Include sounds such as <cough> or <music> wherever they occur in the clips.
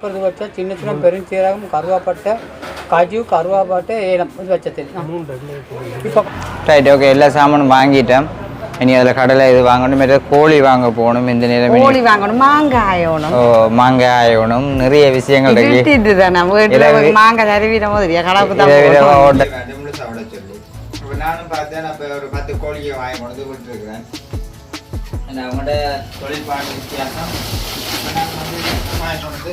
இது வச்சா சின்ன சின்ன பெருஞ்சீரகம் கருவாப்பட்டை காஜு கருவாப்பட்டை ஏலம் இது வச்ச தெரியும் இப்போ ரைட் ஓகே எல்லா சாமானும் வாங்கிட்டேன். இனி அதில் கடலை இது வாங்கணும் மற்ற கோழி வாங்க போகணும் இந்த நேரம். கோழி வாங்கணும் மாங்காய் ஆகணும் ஓ மாங்காய் ஆகணும் நிறைய விஷயங்கள் இருக்கு. திட்டிட்டு தானே வீட்டில் மாங்காய் தருவிட போது கலப்பு தான் நானும் பார்த்தேன் அப்போ ஒரு பத்து கோழியை வாங்கி கொண்டு விட்டுருக்கிறேன். அந்த அவங்களோட தொழில்பாடு வித்தியாசம். அப்ப நான் வந்து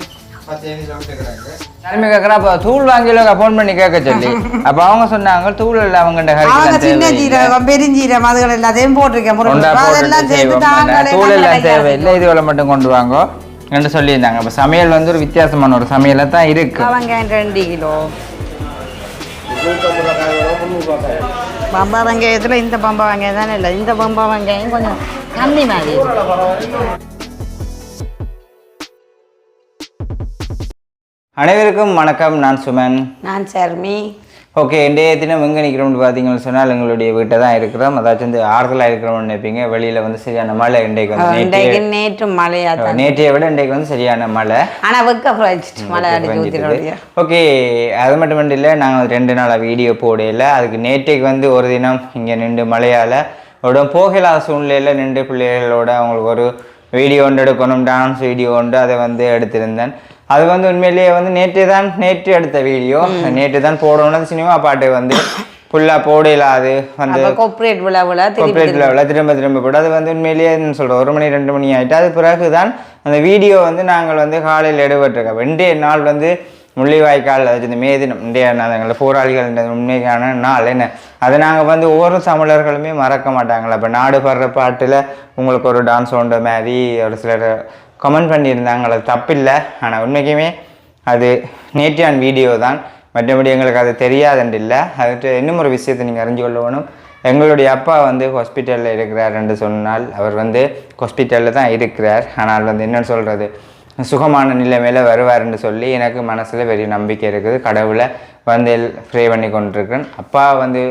யாருமே கேட்குறா அப்போ தூள் வாங்கில ஃபோன் பண்ணி கேட்க சொல்லி. அப்போ அவங்க சொன்னாங்க தூள் இல்லை அவங்க சின்ன ஜீரகம் பெருஞ்சீரகம் அதுகள் எல்லாத்தையும் போட்டிருக்கேன். தூள் எல்லாம் தேவையில்லை இதுவரை மட்டும் கொண்டு வாங்கோ என்று சொல்லியிருந்தாங்க. அப்போ சமையல் வந்து ஒரு வித்தியாசமான ஒரு சமையலாக தான் இருக்கு. ரெண்டு கிலோ. பம்பா வெங்காயத்தில் இந்த பம்பா வெங்காயம் தானே இல்லை இந்த பம்பா வெங்காயம் கொஞ்சம் கம்மி மாதிரி அனைவருக்கும் வணக்கம். நான் சுமன். நான் சர்மி. ஓகே இன்றைய தினம் எங்கே நிற்கிறோம்னு பார்த்தீங்கன்னு சொன்னால் எங்களுடைய வீட்டை தான் இருக்கிறோம். அதாச்சும் வந்து ஆறுதலாக இருக்கிறோம்னு நினைப்பீங்க. வெளியில் வந்து சரியான மழை இன்றைக்கு வந்து இன்றைக்கு நேற்று மழையா தான். நேற்றைய விட இன்றைக்கு வந்து சரியான மழை. ஆனா வெக்க மழை ஓகே அது மட்டும் இல்லை நாங்கள் ரெண்டு நாளாக வீடியோ போடையில அதுக்கு நேற்றைக்கு வந்து ஒரு தினம் இங்கே நின்று மழையால் ஒரு போகலாத சூழ்நிலையில் நின்று பிள்ளைகளோட அவங்களுக்கு ஒரு வீடியோ ஒன்று எடுக்கணும் டான்ஸ் வீடியோ ஒன்று அதை வந்து எடுத்திருந்தேன். அது வந்து உண்மையிலேயே வந்து நேற்று தான் நேற்று எடுத்த வீடியோ. நேற்று தான் போடணும் சினிமா பாட்டு வந்து ஃபுல்லாக போடையில அது வந்து கொப்ரேட் விழாவில் கார்ப்பரேட் லெவலில் திரும்ப. திரும்ப போட்டு அது வந்து உண்மையிலேயே சொல்கிறோம் ஒரு மணி ரெண்டு மணி ஆகிட்டு அது பிறகு தான் அந்த வீடியோ வந்து நாங்கள் வந்து காலையில் எடுபட்டிருக்கோம். இன்றைய நாள் வந்து முள்ளிவாய்க்கால் அதாவது இந்த மே தினம் இன்றைய நாள் எங்களை போராளிகள் உண்மையான நாள் என்ன? அதை நாங்கள் வந்து ஒவ்வொரு தமிழர்களுமே மறக்க மாட்டாங்களா. இப்போ நாடு படுற பாட்டில் உங்களுக்கு ஒரு டான்ஸ் ஒன்ற மாதிரி ஒரு சிலர் கமெண்ட் பண்ணியிருந்தாங்க அது தப்பில்லை. ஆனால் உண்மைக்குமே அது நேற்றியான் வீடியோ தான். மற்றபடி எங்களுக்கு அது தெரியாதுன்னு இல்லை. அதுக்கு இன்னும் ஒரு விஷயத்தை நீங்கள் அறிஞ்சு கொள்ள வேணும். எங்களுடைய அப்பா வந்து ஹாஸ்பிட்டலில் இருக்கிறார் என்று சொன்னால் அவர் வந்து ஹாஸ்பிட்டலில் தான் இருக்கிறார். ஆனால் வந்து என்னென்னு சொல்கிறது சுகமான நிலைமையில் வருவார்னு சொல்லி எனக்கு மனசில் பெரிய நம்பிக்கை இருக்குது. கடவுளை வந்து ப்ரே பண்ணி கொண்டிருக்கிறேன் அப்பா வந்து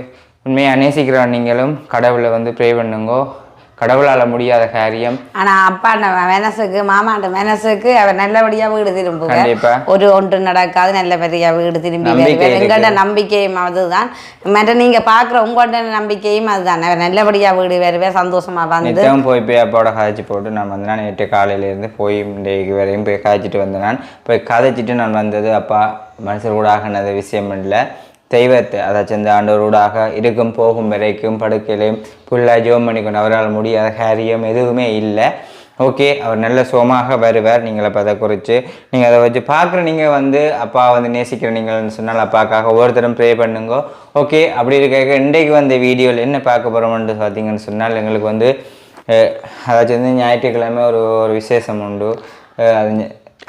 உண்மையாக நேசிக்கிறவன் நீங்களும் கடவுளை வந்து ப்ரே பண்ணுங்கோ. கடவுளால் முடியாத காரியம். ஆனா அப்பா மெனசுக்கு மாமாண்ட மெனசுக்கு அவர் நல்லபடியா வீடு திரும்புவார். ஒரு ஒன்று நடக்காது நல்லபடியா வீடு திரும்பி. எங்கள்ட நம்பிக்கையும் அதுதான். மற்ற நீங்க பாக்குற உங்களோட நம்பிக்கையும் அதுதான். அவர் நல்லபடியா வீடு வருவார் சந்தோஷமா வந்து. போய் போய் அப்பாவோட காய்ச்சி போட்டு நான் வந்து நான் நேற்று காலையிலேருந்து போய் இன்றைக்கு வரையும் போய் காய்ச்சிட்டு வந்தேன். நான் போய் கதைச்சிட்டு நான் வந்தது அப்பா மனுஷர் ஊடாகினது விஷயம் இல்லை. தெய்வத்தை அதாச்சும் இந்த ஆண்டவர் ஊடாக இருக்கும் போகும் வரைக்கும் படுக்கையிலையும் ஃபுல்லாக ஜோம் பண்ணிக்கொண்டு அவரால் முடியாத காரியம் எதுவுமே இல்லை. ஓகே அவர் நல்ல சுகமாக வருவார். நீங்கள் அப்போ அதை குறித்து நீங்கள் அதை வச்சு பார்க்குற நீங்கள் வந்து அப்பா வந்து நேசிக்கிற நீங்கள்னு சொன்னால் அப்பாக்காக ஒவ்வொருத்தரும் ப்ரே பண்ணுங்க. ஓகே அப்படி இருக்க இன்றைக்கு வந்த வீடியோவில் என்ன பார்க்க போகிறோம்னு பார்த்தீங்கன்னு சொன்னால் எங்களுக்கு வந்து அதாச்சும் வந்து ஞாயிற்றுக்கிழமை ஒரு ஒரு விசேஷம் உண்டு. அது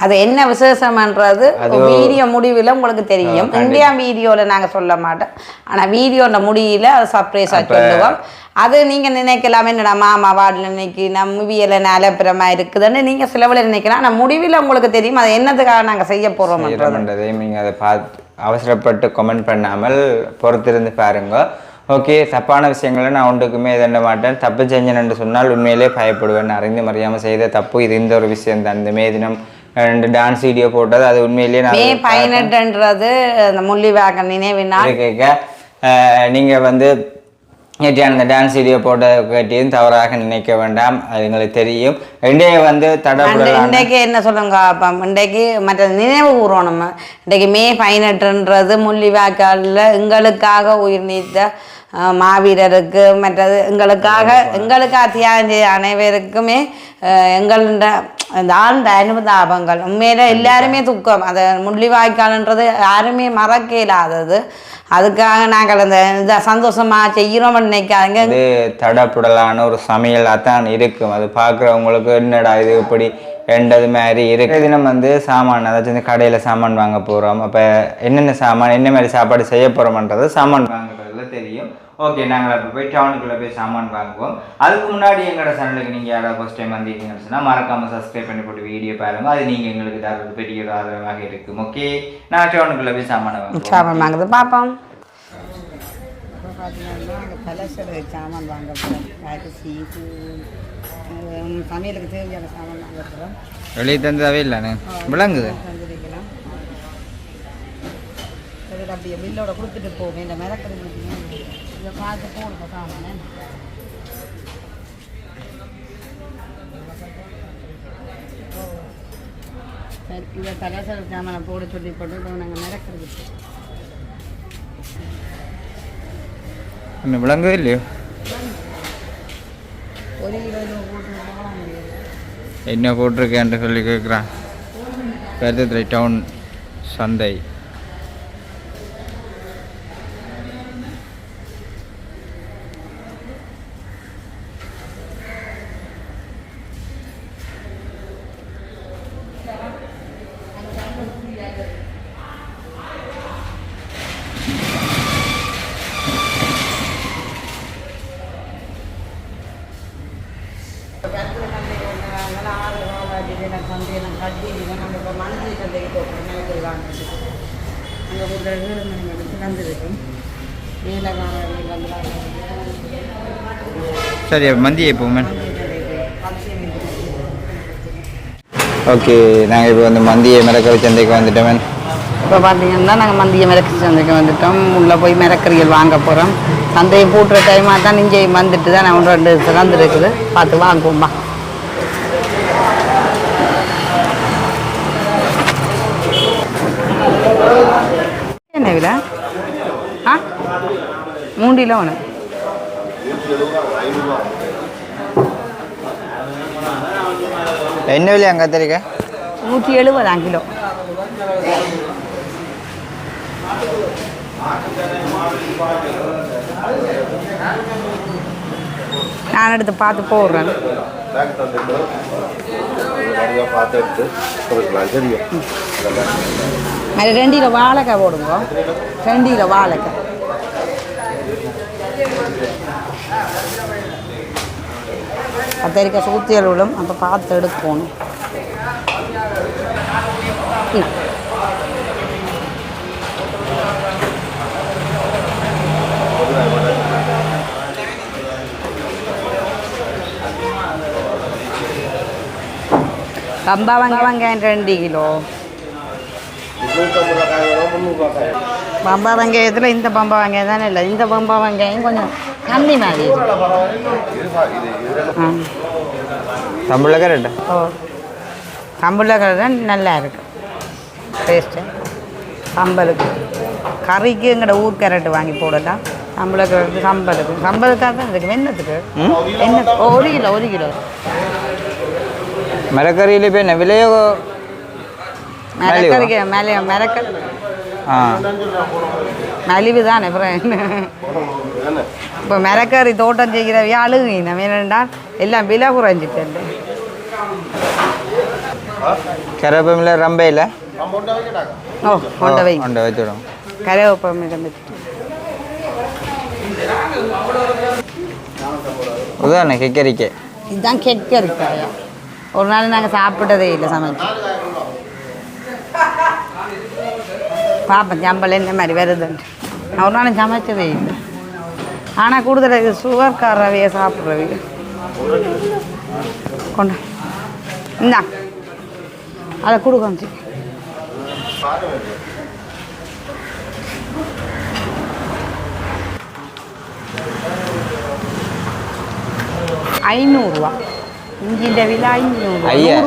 அது என்ன விசேஷம்ன்றது வீடியோ முடிவில் உங்களுக்கு தெரியும். இந்தியா வீடியோவில் நாங்கள் சொல்ல மாட்டோம். ஆனால் வீடியோட முடியல அது சர்ப்ரைஸாக சொல்லுவோம். அது நீங்கள் நினைக்கலாம் என்னடா மாமா வார்டில் நினைக்கி நம்ம மூவியில் அலப்புறமா இருக்குதுன்னு நீங்கள் சிலவில் நினைக்கலாம். ஆனால் முடிவில் உங்களுக்கு தெரியும் அது என்னதுக்காக நாங்கள் செய்ய போகிறோம் செய்கிறோம்ன்றதையும் நீங்கள் அதை பார்த்து அவசரப்பட்டு கமெண்ட் பண்ணாமல் பொறுத்திருந்து பாருங்க. ஓகே தப்பான விஷயங்களை நான் ஒன்றுக்குமே இதண்ட மாட்டேன். தப்பு செஞ்சேன்னு சொன்னால் உண்மையிலே பயப்படுவேன். அறிந்து மறியாமல் செய்த தப்பு இது இந்த ஒரு விஷயம் தான். இந்த மே தினம் ரெண்டு டான்ஸ் வீடியோ போட்டது. அது உண்மையிலேயே மே பதினெட்டுன்றது அந்த முள்ளிவாக நினைவினால். கேட்க நீங்கள் வந்து நேற்று அந்த டான்ஸ் வீடியோ போட்ட கேட்டியும் தவறாக நினைக்க வேண்டாம். அது எங்களுக்கு தெரியும். இன்றைய வந்து தடப்படலாம் இன்றைக்கு என்ன சொல்லுங்க அப்போ? இன்றைக்கு மற்ற நினைவு கூறுவோம் நம்ம. இன்றைக்கு மே பதினெட்டுன்றது முள்ளிவாய்க்காலில் எங்களுக்காக உயிர் நீத்த மாவீரருக்கு மற்றது எங்களுக்காக எங்களுக்காக தியாகம் செய்த அனைவருக்குமே எங்களோட இந்த ஆழ்ந்த அனுதாபங்கள். உண்மையில எல்லாருமே துக்கம். அதை முள்ளிவாய்க்கால்ன்றது யாருமே மறக்க இல்லாதது. அதுக்காக நாங்கள் அந்த இதை சந்தோஷமாக செய்கிறோம்னு நினைக்காதீங்க. தடப்புடலான ஒரு சமையலாக தான் இருக்கும். அது பார்க்குறவங்களுக்கு என்னடா இது இப்படி ரெண்டது மாதிரி இருக்கு. தினம் வந்து சாமான் அதாச்சும் இந்த கடையில் சாமான் வாங்க போகிறோம் அப்போ என்னென்ன சாமான் என்ன மாதிரி சாப்பாடு செய்ய போகிறோம்ன்றது சாமான் தெரியும் ஓகே நாங்கள் அப்போ போய் டவுனுக்குள்ளே போய் சாமான் வாங்குவோம். அதுக்கு முன்னாடி எங்களோட சேனலுக்கு நீங்கள் யாராவது ஃபஸ்ட் டைம் வந்தீங்கன்னு சொன்னால் மறக்காமல் சப்ஸ்கிரைப் பண்ணி போட்டு வீடியோ பாருங்கள் அது நீங்கள் எங்களுக்கு ஏதாவது பெரிய ஆதரவாக இருக்கும். ஓகே நான் டவுனுக்குள்ளே போய் சாமான் வாங்குவோம். சாமான் வாங்குது பார்ப்போம் பார்த்தீங்கன்னா அந்த சாமான் வாங்க போகிறோம் சமையலுக்கு தேவையான சாமான் வாங்க வெளியே தந்ததாவே இல்லைண்ணே விளங்குது தந்துருக்கலாம் அப்படியே பில்லோட கொடுத்துட்டு போவேன் இந்த மிளக்கறி இதை பார்த்து போடுங்க சாமானே. சரி இதை கலாச்சார சாமானை போட சொல்லி போட்டு நாங்கள் மிளக்கறது இன்னும் விளங்கவே இல்லையோ? ஒரு என்ன போட்டிருக்கேன்ட்டு சொல்லி கேட்குறான். கருத்துத்துறை டவுன் சந்தை சந்தையெல்லாம் கட்டி நம்ம இப்போ மந்த்லி சந்தைக்கு போகிறோம் நிலத்தில் வாங்கிட்டு ஒரு ஏழு மணி மணிக்கு சரி மந்தியை போமே ஓகே நாங்கள் இப்போ வந்து மந்தியை மிளக்கறி சந்தைக்கு வந்துட்டோமே. இப்போ பார்த்தீங்கன்னா நாங்கள் மந்திய மிளக்கு சந்தைக்கு வந்துட்டோம். உள்ளே போய் மிளக்கறிகள் வாங்க போகிறோம் சந்தையை பூட்டுற டைமாக தான் இங்கே வந்துட்டு தான் நான் ரெண்டு சிறந்து இருக்குது. பார்த்து வாங்குவோம்பா என்ன விலை ஆ மூண்டில ஒன்று என்ன விலை அங்கே தெரியுங்க நூற்றி எழுபதாம் கிலோ. நான் எடுத்து பார்த்து போடுறேன். அது ரெண்டு கிலோ வாழைக்காய் போடுங்க. ரெண்டு கிலோ வாழைக்காய். கத்தரிக்காய் சூத்தியல் விடும் அப்போ பார்த்து எடுக்கணும். கம்பா வாங்க வெங்காயம் ரெண்டு கிலோ. நூற்றம்பது காய் வேணும் பம்பா வெங்காயத்தில் இந்த பம்பா வெங்காயம் தானே இல்லை. இந்த பம்பா வெங்காயம் கொஞ்சம் கம்மி மாதிரி தமிழில் கரெக்டா ஓ. கம்புல தான் நல்லா இருக்கு. டேஸ்ட்டு சம்பலுக்கு கறிக்கு எங்கட ஊர் கேரட் வாங்கி போடலாம் சம்பள கேரட் சம்பலுக்கு சம்பலுக்காக தான் இருக்கு வெண்ணத்துக்கு. என்ன ஒரு கிலோ ஒரு கிலோ. மிளக்கறியில் இப்போ என்ன விலையோ? மிளக்கறிக்கு மேலே மிளக்க ஆ. மலிவு தானே அப்புறம் இப்போ மிளக்கறி தோட்டம் செய்கிறவையா அழுகுங்க வேணுண்டால் எல்லாம் விலை குறைஞ்சிட்டு கருவேப்பிலை ரம்பையில்? ஓ கொண்ட வை. கொண்டு வச்சுடும் கருவேப்பம் இருந்துட்டு உதாரணம் கிக்கரிக்கை. இதுதான் கெக்க இருக்காயா ஒரு நாள் நாங்கள் சாப்பிட்டதே இல்லை சமைச்சு. பாப்பேன் சம்பளம் இந்த மாதிரி வருதுன்ட்டு நான் நானும் சமைச்சதே இல்லை. ஆனால் கூடுதல் இது சுகர்காரவையை சாப்பிட்றவைய கொண்டு இந்தா. அதை கொடுக்க ஐநூறுரூவா இஞ்சின்ற விலை ஐநூறு ஐயா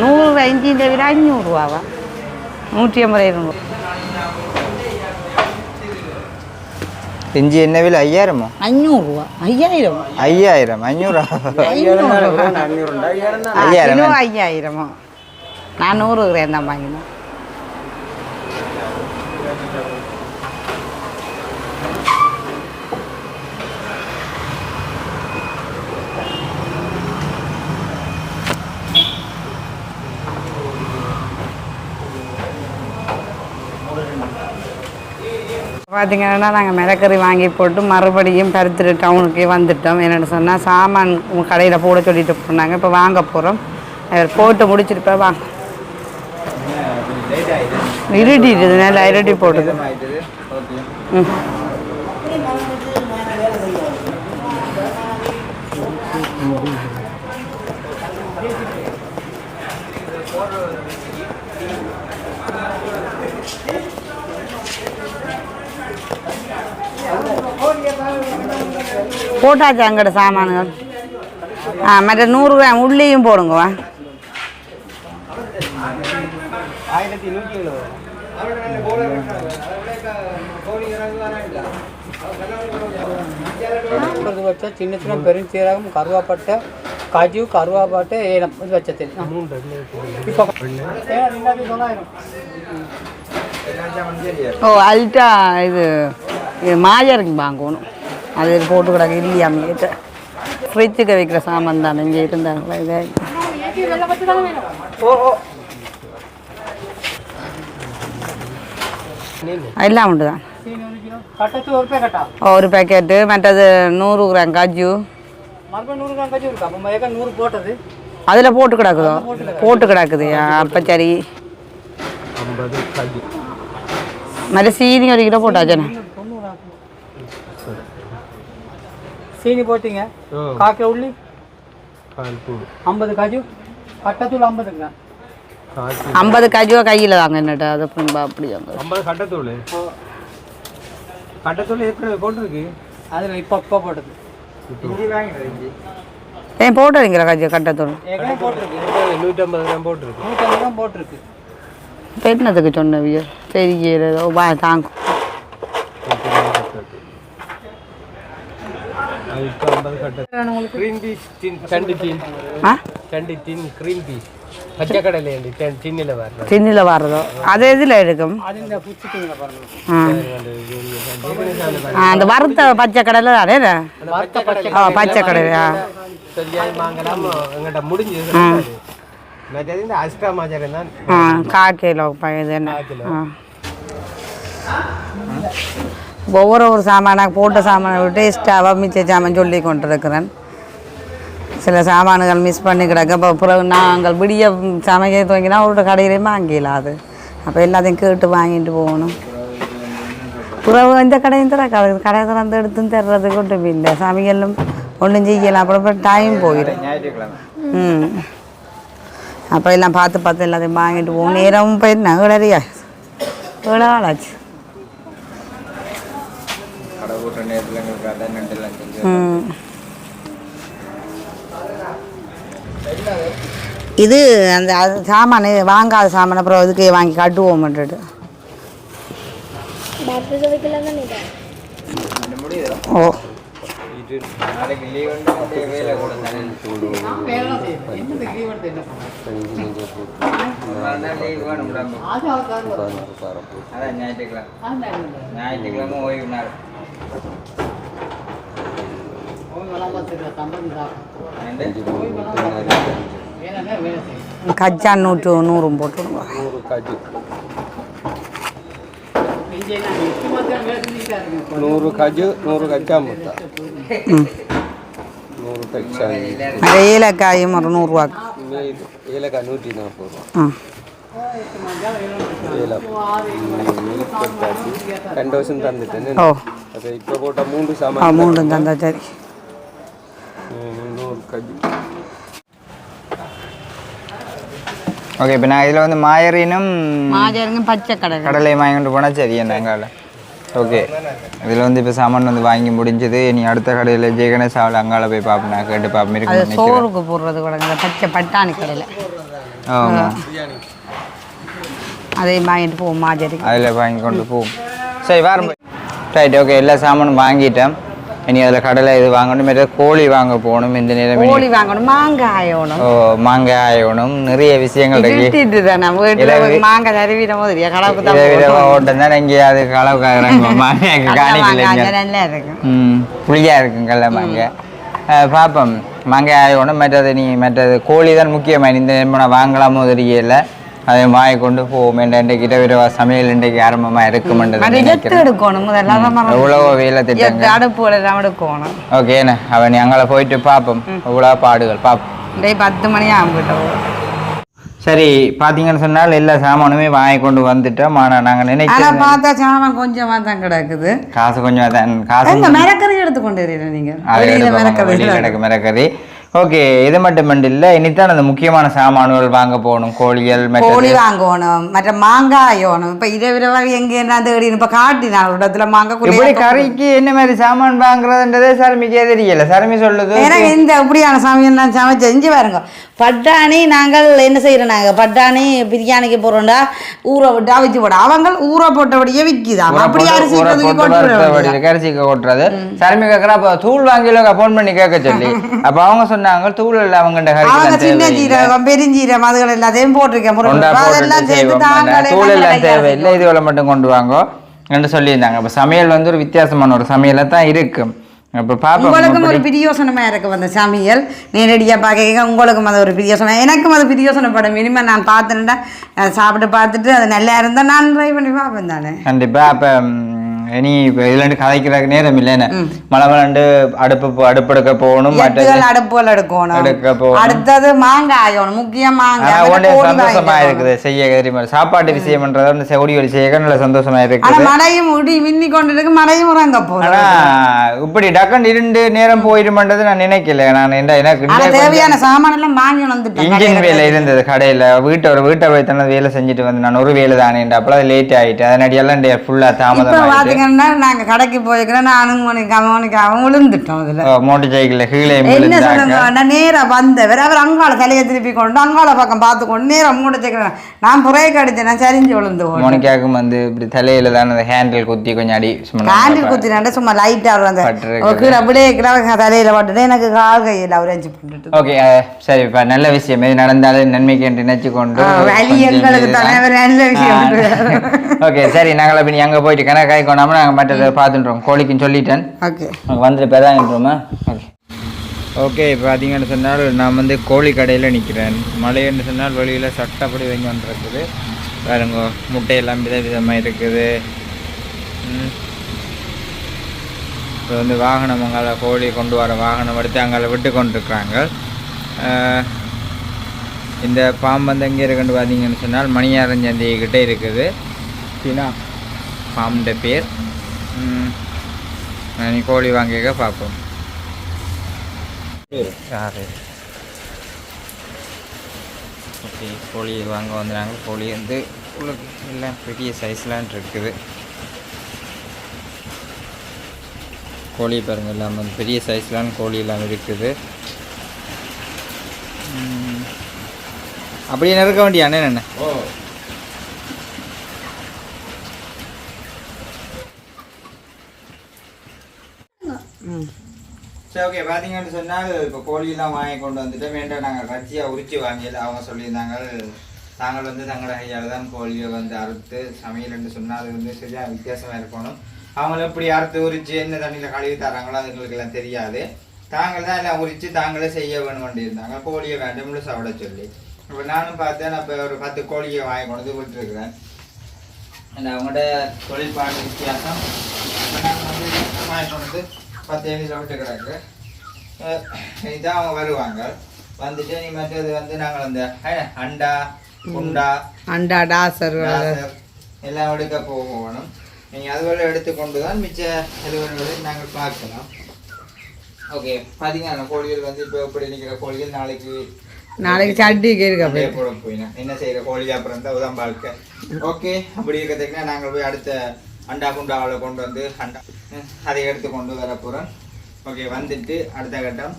நூறு அஞ்சிൻ്റെ விட அஞ்சூறுரூவாவா நூற்றி ஐம்பது இருநூறு இஞ்சி என்ன விலை? ஐயாயிரமோ? அஞ்சூறுரூவா ஐயாயிரம்? ஐயாயிரம். அஞ்சூறு ஐயாயிரம். ஐயாயிரமா? நான் நூறு கிராம் தான் வாங்கினேன் பார்த்தீங்கன்னா நாங்கள் மிளக்கறி வாங்கி போட்டு மறுபடியும் பருத்துட்டு டவுனுக்கே வந்துட்டோம். என்னென்னு சொன்னால் சாமான் கடையில் போட சொல்லிட்டு போனாங்க. இப்போ வாங்க போகிறோம் போட்டு முடிச்சிட்டு போய் வாங்க இருட்டிடுது நல்லா இருட்டி போடுது ம். போட்டாச்சு அங்கட சாமான்கள் ஆ மற்ற நூறு கிராம் உள்ளியும் போடுங்க. வச்சா சின்ன சின்ன பெருஞ்சீரகம் கருவாப்பட்டை காஜு கருவாப்பட்டை ஏலம் இது வச்சது. ஓ அல்ட்டா இது இது மாஜருக்கு வாங்கணும் அது போட்டு கிடக்கு. இல்லையா மீட்டு ஃப்ரிட்ஜுக்கு வைக்கிற சாமான் தானே இங்கே இருந்தாங்களா? இதே. எல்லாம் உண்டு தான். ஒரு பேக்கெட்டா மற்றது நூறு கிராம் காஜு அதில் போட்டு கிடக்குதோ? போட்டு கிடக்குது. அப்போ சரி. மற்ற சீனி ஒரு கிலோ போட்டாச்சேண்ணே. சீனி போட்டீங்க. காக்கில் உள்ளி. ஐம்பது காஜு. கட்டத்தூள் ஐம்பதுங்க. ஐம்பது காஜுவா கையில் தாங்க என்னட்ட அது அப்படி ஐம்பது கட்டத்தூள்? கட்டத்தூள் ஏற்கனவே போட்டிருக்கு? அதில் இப்போ இப்போ போட்டது. ஏன் போட்டுறீங்களா காஜு கட்டத்தூள்? நூற்றம்பது கிராம் போட்டிருக்கு. நூற்றம்பது தான் போட்டிருக்கு. பெண்ணதுக்கு சொன்னவிய? சரி தாங்கும். இப்போ ஐம்பது கட்ட க்ரீன் பீஸ் டின் ரெண்டு டின் ரெண்டு டின் பீஸ் பச்சை கடலை டின்னில் வரணும் வர்றதோ அது எதில் எடுக்கும் அந்த வறுத்த பச்சை கடலை அதே பச்சை ஆ. சரியாக வாங்கலாம் எங்கிட்ட முடிஞ்சது மற்றது இந்த மாஜரம் தான் கிலோ இது என்ன ஒவ்வொரு ஒரு சாமானாக போட்ட சாமானை விட்டு எக்ஸ்ட்ராவாக மிச்ச சாமான் சொல்லி கொண்டிருக்கிறேன். சில சாமான்கள் மிஸ் பண்ணி கிடக்க. இப்போ பிறகு நாங்கள் விடிய சமைக்க துவங்கினா ஒரு கடையிலையும் வாங்கிடலாம் அது. அப்போ எல்லாத்தையும் கேட்டு வாங்கிட்டு போகணும். பிறகு இந்த கடையும் திறக்காது. கடை திறந்து எடுத்து தர்றது கொண்டு இல்லை. சமையலும் ஒன்றும் செய்யலாம். அப்புறம் டைம் போயிடும். ம். அப்போ எல்லாம் பார்த்து பார்த்து எல்லாத்தையும் வாங்கிட்டு போகணும். நேரமும் போயிட்டு நகடறியா எவ்வளோ போட்ட நேரத்தில் எங்களுக்கு அதான் நண்டுலாம் செஞ்சு ம். இது அந்த அது சாமான் வாங்காத சாமான் அப்புறம் இதுக்கு வாங்கி கட்டுவோம்ன்றது ஓ? ஞாயிற்றுக்கிழமை ஓய்வு நாள். கச்சா நூற்று நூறும் போட்டுருங்க நூறு காஜு இங்கே நான் எட்டு மாதம் வேலை செஞ்சுக்கிட்டா இருக்கேன். நூறு காஜு நூறு கச்சா முத்தா நூறு கச்சா அந்த ஏலக்காயும் ஒரு நூறுரூவா ஏலக்காய் நூற்றி நாற்பது ரூபா ஏலம் ரெண்டு வருஷம் தந்துட்டேன் ஓ. மூன்று ஆ தந்தா சரி. ஓகே இப்போ நான் இதில் வந்து மாயரினும் பச்சை கடை கடலை வாங்கிட்டு போனால் சரி என்னங்கால ஓகே இதில் வந்து இப்போ சாமான் வந்து வாங்கி முடிஞ்சது. நீ அடுத்த கடையில் ஜெய கணேசாவில் அங்கால போய் பார்ப்பேன் நான் கேட்டு பார்ப்போம். இருக்கு சோறுக்கு போடுறது கூட பச்சை பட்டாணி கடையில். ஆமாம் அதையும் வாங்கிட்டு போவோம் மாஜரி அதில் வாங்கி கொண்டு போவோம். சரி வாரம் ரைட் ஓகே எல்லா சாமானும் வாங்கிட்டேன். இனி அதில் கடலை இது வாங்கணும் மாரி கோழி வாங்க போகணும் இந்த நேரம். கோழி வாங்கணும் மாங்காய் ஆகணும் ஓ மாங்காய் ஆயணும். நிறைய விஷயங்கள் மாங்காய் தருவிட போது கடவுக்கு இதை விட தான் ஓட்டம் தான் எங்கேயாவது களவு காக்குறாங்க மாங்காய்க்கு <laughs> மாங்காய் நல்லா இருக்கும் ம் புளியாக இருக்குங்கல்ல மாங்காய். அஹ் பார்ப்போம் மாங்காய் ஆயணும் மற்றது நீ மற்றது கோழி தான் முக்கியமாக இந்த நேரம் நான் வாங்கலாமோ தெரியல. அதை வாங்கி கொண்டு போவோம் இன்றைக்கு இரவு சமையல் இன்றைக்கு ஆரம்பமாக இருக்குமென்றது எடுக்கணும்? முதல்ல எவ்வளவோ வேலை அடுப்புகள் எல்லாம் எடுக்கணும்? ஓகேண்ணே அவன் அங்கே போயிட்டு பார்ப்போம் எவ்வளோ பாடுகள் பார்ப்போம் பத்து மணி ஆகிட்டோம் சரி பார்த்தீங்கன்னு சொன்னால் எல்லா சாமானுமே வாங்கி கொண்டு வந்துட்டோம். ஆனால் நாங்கள் ஆனா நினைக்கிறோம் பார்த்தா சாமான் கொஞ்சமா தான் கிடக்குது. காசு கொஞ்சம் தான் காசு எங்க மிரக்கறி எடுத்து கொண்டு வரீங்க நீங்க மிரக்கறி வெளியில கிடக்கு மிரக்கறி. ஓகே இது மட்டும் இல்லை? இனித்தான் அந்த முக்கியமான சாமான்கள் வாங்க போகணும். கோழிகள் கோழி வாங்கணும் மற்ற மாங்காய் வேணும் இப்ப இரவு இரவாக எங்க என்ன தேடி இப்ப காட்டினான் ஒரு இடத்துல மாங்காய் இப்படி கறிக்கு என்ன மாதிரி சாமான் வாங்குறதுன்றதே சருமிக்கே தெரியல. சருமி சொல்லுது எனக்கு இந்த இப்படியான சமையல் நான் சமைச்சு செஞ்சு பாருங்க. பட்டாணி நாங்கள் என்ன செய்யறோம் நாங்க? பட்டாணி பிரியாணிக்கு போறோம்டா ஊற விட்டு அவிச்சு போட. அவங்க ஊற போட்டபடியே விற்கிதான் அப்படி அரிசி விட வடியில கரிசிக்க கொட்டுறது. சருமி கேட்கறா அப்ப தூள் வாங்கில ஃபோன் பண்ணி கேட்க சொல்லி. <laughs> அப்ப அவங்க சொன்னாங்க தூள் இல்ல அவங்கள்ட்ட அவங்க சின்ன ஜீரகம் பெருஞ்சீரகம் அதுகள் எல்லாத்தையும் போட்டிருக்கேன். அதெல்லாம் சேர்த்து தாங்களே தேவையில்லை மட்டும் கொண்டு வாங்கோ என்று சொல்லியிருந்தாங்க. அப்ப சமையல் வந்து ஒரு வித்தியாசமான ஒரு சமையலை தான் இருக்கு. அப்ப பாப்போம் உங்களுக்கும் ஒரு எப்படி- பிரியோசனமா இருக்கு அந்த சமையல். நேரடியாக பார்க்க உங்களுக்கும் அது ஒரு பிரியோசனம். எனக்கும் அது பிரியோசனப்படும் இனிமேல் நான் பார்த்துட்டேன் சாப்பிட்டு பார்த்துட்டு அது நல்லா இருந்தால் நான் ட்ரை பண்ணி பார்ப்பேன் தானே. கண்டிப்பா. அப்ப இனி இப்ப இதுல இருந்து கதைக்கிறதுக்கு நேரம் இல்லைன்னு. மழை மலண்டு அடுப்பு அடுப்பெடுக்க போகணும் அடுப்புகள் எடுக்கணும். எடுக்க போகணும். அடுத்தது மாங்காய் ஆகணும் முக்கியம் ஆனா மாங்காய் உடனே கோழி சந்தோஷமா இருக்குது செய்ய தெரியுமா சாப்பாட்டு விஷயம்ன்றது வந்து செவடி வழி செய்ய நல்ல சந்தோஷமா இருக்குது. மழையும் முடி மின்னி கொண்டு இருக்கு மழையும் உறங்க இப்படி டக்குன்னு இரண்டு நேரம் போயிடுமென்றது நான் நினைக்கல. நான் என்ன எனக்கு தேவையான சாமான் எல்லாம் வாங்கி இன்ஜின் கடையில வேலை இருந்தது கடையில. வீட்டை ஒரு வீட்டை போய் தானே வேலை செஞ்சுட்டு வந்து நான் ஒரு வேலை தானே அப்போ லேட் ஆயிட்டு. அதனடியெல்லாம் ஃபுல்லா தாமதம் ஆயிட்டு பாத்தீங்கன்னா நாங்க கடைக்கு போய்க்கிறோம். நானும் மணிக்கு மணிக்கு அவன் விழுந்துட்டோம் அதுல. மோட்டர் சைக்கிள் கீழே என்ன. சொல்லுங்க நான் நேரா வந்தவர் அவர் அங்கால தலையை திருப்பி கொண்டு அங்கால பக்கம் பார்த்து கொண்டு நேரா மூட சேர்க்கிறேன் நான் புறைய அடிச்சேன் நான் சரிஞ்சு விழுந்து போனேன். மோனிகாவுக்கும் வந்து இப்படி தலையில தானே அந்த ஹேண்டில் குத்தி கொஞ்சம் அடி சும்மா காண்டில் குத்தினாண்ட சும்மா லைட்டா வரும் அந்த கீழே அப்படியே தலையில பட்டுட்டு எனக்கு கால் கையில் அவர் அஞ்சு பண்ணிட்டு ஓகே சரி இப்ப நல்ல விஷயம். இது நடந்தாலும் நன்மைக்கு என்று நினைச்சு கொண்டு வலி எங்களுக்கு தலைவர் நல்ல விஷயம். ஓகே சரி நாங்கள் அப்படி அங்கே போயிட்டு கணக்காய் கொண்டாமல் நாங்கள் மற்றதை பார்த்துட்டுறோம் கோழிக்குன்னு சொல்லிட்டேன். ஓகே வந்துட்டு இப்போ தான் ஓகே ஓகே இப்போ பார்த்தீங்கன்னு சொன்னால் நான் வந்து கோழி கடையில் நிற்கிறேன் மழைன்னு சொன்னால் வெளியில் சட்டப்படி வாங்கி வந்துருக்குது. பாருங்க முட்டையெல்லாம் வித விதமாக இருக்குது. ம். இப்போ வந்து வாகனம் அங்கால கோழி கொண்டு வர வாகனம் எடுத்து அங்கால விட்டு கொண்டிருக்கிறாங்க. இந்த பாம்பு வந்து எங்கே இருக்குன்னு பார்த்தீங்கன்னு சொன்னால் மணியாரஞ்சந்தி கிட்டே இருக்குது. பின்னா பாம்புட பேர். நீ கோழி வாங்கிக்க பார்ப்போம். யாரு? ஓகே கோழி வாங்க வந்தாங்க கோழி வந்து உங்களுக்கு எல்லாம் பெரிய சைஸ்லாம் இருக்குது. கோழி பாருங்க எல்லாம் வந்து பெரிய சைஸ்லாம் கோழி எல்லாம் இருக்குது. அப்படியே நெருக்க வேண்டிய அண்ணன் என்ன? சரி ஓகே பார்த்தீங்கன்னு சொன்னால் இப்போ கோழியெல்லாம் வாங்கி கொண்டு வந்துட்டு வேண்டாம் நாங்கள் கட்சியாக உரிச்சு வாங்கியில் அவங்க சொல்லியிருந்தாங்க. நாங்கள் வந்து தங்களோட கையால் தான் கோழியை வந்து அறுத்து சமையல்னு சொன்னால் அது வந்து சரியாக வித்தியாசமாக இருக்கணும். அவங்கள எப்படி அறுத்து உரிச்சு என்ன தண்ணியில் கழுவி தராங்களோ அது எங்களுக்கு எல்லாம் தெரியாது. தாங்கள் தான் எல்லாம் உரித்து தாங்களே செய்ய வேணும் இருந்தாங்க. கோழியை வேண்டாம் சாப்பிட சொல்லி. இப்போ நானும் பார்த்தேன் நான் இப்போ ஒரு பத்து கோழியை வாங்கி கொண்டு வந்து விட்டுருக்குறேன். அந்த அவங்களோட தொழில்பாடு வித்தியாசம். நாங்கள் வந்து வாங்கி கொண்டு பத்து ஏழு விட்டுக்கிறாங்க இதான் அவங்க வருவாங்க. வந்துட்டு நீ மற்றது வந்து நாங்கள் அந்த அண்டா குண்டா அண்டா டாசர் எல்லாம் எடுக்க போகணும். நீங்கள் அதுவரை எடுத்துக்கொண்டு தான் மிச்ச அலுவலர்களை நாங்கள் பார்க்கலாம் ஓகே பார்த்தீங்கன்னா கோழிகள் வந்து இப்போ எப்படி நிற்கிற கோழிகள்? நாளைக்கு நாளைக்கு அப்படியே போட போயினா. என்ன செய்யற? கோழி அப்புறம் தான் உதான் வாழ்க்கை. ஓகே அப்படி இருக்கிறதுக்குன்னா நாங்கள் போய் அடுத்த அண்டா குண்டாவில் கொண்டு வந்து அண்டா அதை எடுத்து கொண்டு வர போகிறோம் ஓகே வந்துட்டு அடுத்த கட்டம்.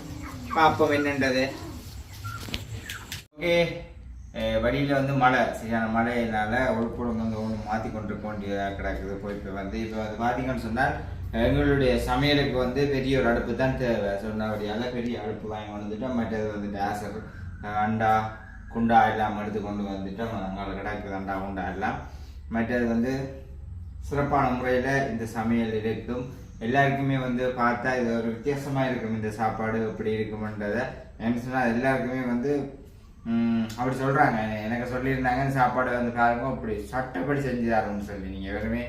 பார்ப்போம் என்னன்றது. ஓகே வழியில் வந்து மழை சரியான மழையினால உள்புறம் வந்து ஒன்று மாற்றி கொண்டு இருக்க வேண்டியதாக கிடக்குது போயிட்டு வந்து. இப்போ வந்து பார்த்தீங்கன்னு சொன்னால் எங்களுடைய சமையலுக்கு வந்து பெரிய ஒரு அடுப்பு தான் தேவை. சொன்னபடியால் பெரிய அடுப்பு வாங்கி வந்துட்டோம். மற்றது வந்து டேசர் அண்டா குண்டா எல்லாம் எடுத்து கொண்டு வந்துட்டோம். அங்கே கிடக்குது அண்டா குண்டா எல்லாம். மற்றது வந்து சிறப்பான முறையில் இந்த சமையல் இருக்கும். எல்லாருக்குமே வந்து பார்த்தா இது ஒரு வித்தியாசமாக இருக்கும் இந்த சாப்பாடு எப்படி இருக்குமென்றதை. என்ன சொன்னால் எல்லாருக்குமே வந்து அப்படி சொல்கிறாங்க எனக்கு சொல்லியிருந்தாங்க சாப்பாடு வந்து பாருங்க அப்படி சட்டப்படி செஞ்சு தரோம்னு சொல்லி. நீங்கள் வெறுமே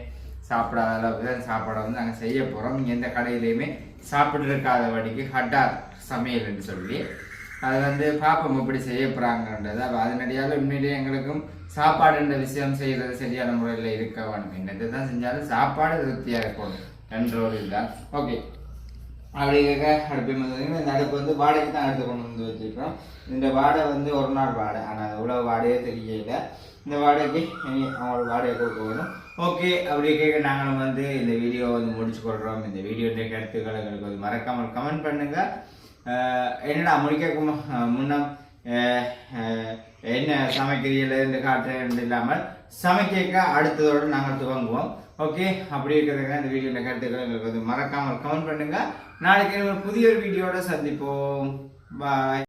சாப்பிடாத அளவுக்கு தான் சாப்பாடை வந்து நாங்கள் செய்ய போகிறோம் நீங்கள் எந்த கடையிலையுமே சாப்பிட்டு இருக்காத வடிக்கு ஹட்டார் சமையல்னு சொல்லி அது வந்து பார்ப்போம் எப்படி செய்ய போகிறாங்கன்றது அப்போ அதனடியால் உண்மையிலேயே எங்களுக்கும் சாப்பாடுன்ற விஷயம் செய்கிறது சரியான முறையில் இருக்க வேணும் என்னது தான் செஞ்சாலும் சாப்பாடு திருப்தியாக இருக்கணும் என்ற ஒரு இதுதான் ஓகே. அப்படி கேட்க அடுப்பு வந்து இந்த அடுப்பு வந்து வாடகைக்கு தான் எடுத்து கொண்டு வந்து வச்சுருக்கோம் இந்த வாடகை வந்து ஒரு நாள் வாடகை. ஆனால் எவ்வளோ வாடகையே தெரியல. இந்த வாடகைக்கு இனி அவங்களுக்கு வாடகை கொடுக்க வேணும். ஓகே. அப்படி கேட்க நாங்களும் வந்து இந்த வீடியோ வந்து முடிச்சு கொள்கிறோம். இந்த வீடியோடைய கருத்துக்களை எங்களுக்கு வந்து மறக்காமல் கமெண்ட் பண்ணுங்கள் என்னடா முடிக்க முன்னம் என்ன சமைக்கிறீர்கள் என்று காட்டுறது இல்லாமல் சமைக்க அடுத்ததோடு நாங்கள் துவங்குவோம். ஓகே அப்படி இருக்கிறதுக்கு இந்த வீடியோட கருத்துக்களை எங்களுக்கு வந்து மறக்காமல் கமெண்ட் பண்ணுங்கள் நாளைக்கு ஒரு புதிய ஒரு வீடியோட சந்திப்போம். பாய்